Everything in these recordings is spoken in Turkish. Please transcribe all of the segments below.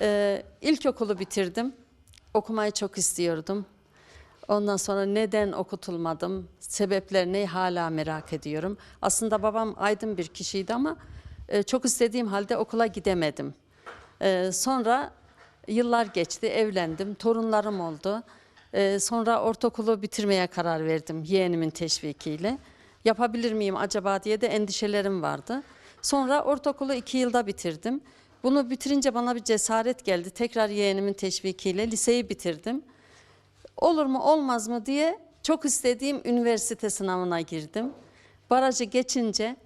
Ee, ilkokulu bitirdim. Okumayı çok istiyordum. Ondan sonra neden okutulmadım, sebeplerini hala merak ediyorum. Aslında babam aydın bir kişiydi ama e, çok istediğim halde okula gidemedim. Ee, sonra yıllar geçti, evlendim, torunlarım oldu. Ee, sonra ortaokulu bitirmeye karar verdim yeğenimin teşvikiyle. Yapabilir miyim acaba diye de endişelerim vardı. Sonra ortaokulu iki yılda bitirdim. Bunu bitirince bana bir cesaret geldi. Tekrar yeğenimin teşvikiyle liseyi bitirdim. Olur mu olmaz mı diye çok istediğim üniversite sınavına girdim. Barajı geçince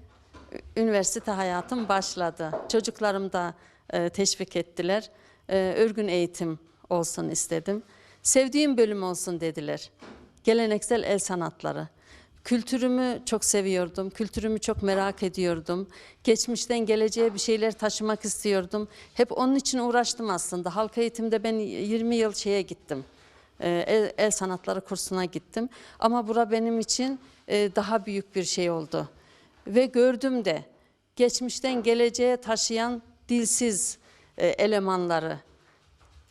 üniversite hayatım başladı. Çocuklarım da e, teşvik ettiler. E, örgün eğitim olsun istedim. Sevdiğim bölüm olsun dediler. Geleneksel el sanatları. Kültürümü çok seviyordum. Kültürümü çok merak ediyordum. Geçmişten geleceğe bir şeyler taşımak istiyordum. Hep onun için uğraştım aslında. Halk eğitimde ben 20 yıl şeye gittim. Ee, El, el sanatları kursuna gittim. Ama bura benim için e, daha büyük bir şey oldu. Ve gördüm de geçmişten geleceğe taşıyan dilsiz e, elemanları,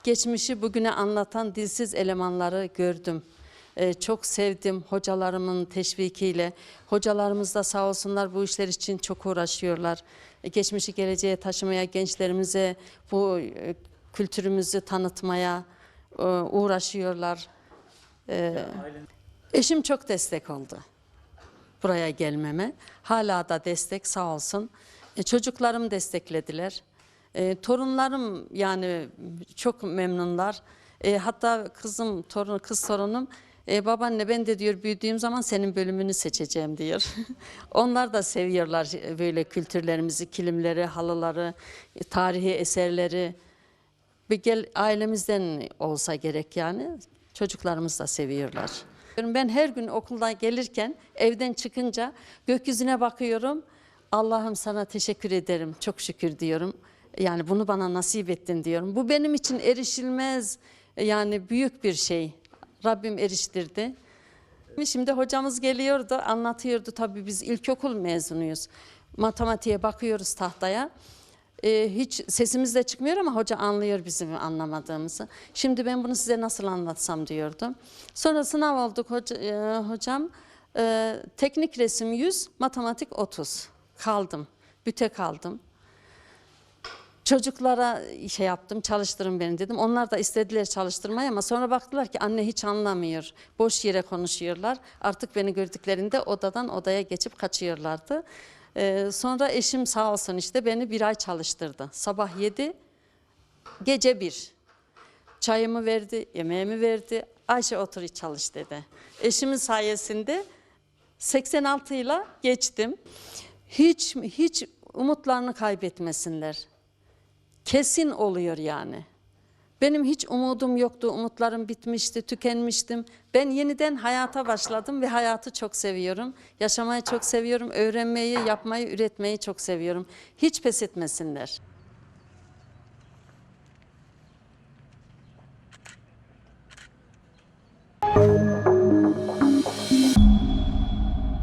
geçmişi bugüne anlatan dilsiz elemanları gördüm. Ee, çok sevdim hocalarımın teşvikiyle. Hocalarımız da sağ olsunlar bu işler için çok uğraşıyorlar. Ee, geçmişi geleceğe taşımaya, gençlerimize bu e, kültürümüzü tanıtmaya e, uğraşıyorlar. Ee, eşim çok destek oldu buraya gelmeme. Hala da destek sağ olsun. E, çocuklarım desteklediler. E, torunlarım yani çok memnunlar. E, hatta kızım, torun, kız torunum e, babaanne ben de diyor büyüdüğüm zaman senin bölümünü seçeceğim diyor. Onlar da seviyorlar e, böyle kültürlerimizi, kilimleri, halıları, e, tarihi eserleri. Bir gel ailemizden olsa gerek yani. Çocuklarımız da seviyorlar. Ben her gün okuldan gelirken evden çıkınca gökyüzüne bakıyorum. Allah'ım sana teşekkür ederim. Çok şükür diyorum. Yani bunu bana nasip ettin diyorum. Bu benim için erişilmez yani büyük bir şey. Rabbim eriştirdi. Şimdi hocamız geliyordu, anlatıyordu. Tabii biz ilkokul mezunuyuz. Matematiğe bakıyoruz tahtaya. Ee, hiç sesimiz de çıkmıyor ama hoca anlıyor bizim anlamadığımızı. Şimdi ben bunu size nasıl anlatsam diyordu. Sonra sınav olduk hoca, e, hocam. e, teknik resim 100, matematik 30. Kaldım, büte kaldım. Çocuklara şey yaptım, çalıştırın beni dedim. Onlar da istediler çalıştırmayı ama sonra baktılar ki anne hiç anlamıyor. Boş yere konuşuyorlar. Artık beni gördüklerinde odadan odaya geçip kaçıyorlardı. Ee, sonra eşim sağ olsun işte beni bir ay çalıştırdı. Sabah 7, gece 1. Çayımı verdi, yemeğimi verdi. Ayşe otur çalış dedi. Eşimin sayesinde 86 ile geçtim. Hiç hiç umutlarını kaybetmesinler. Kesin oluyor yani. Benim hiç umudum yoktu, umutlarım bitmişti, tükenmiştim. Ben yeniden hayata başladım ve hayatı çok seviyorum. Yaşamayı çok seviyorum, öğrenmeyi, yapmayı, üretmeyi çok seviyorum. Hiç pes etmesinler.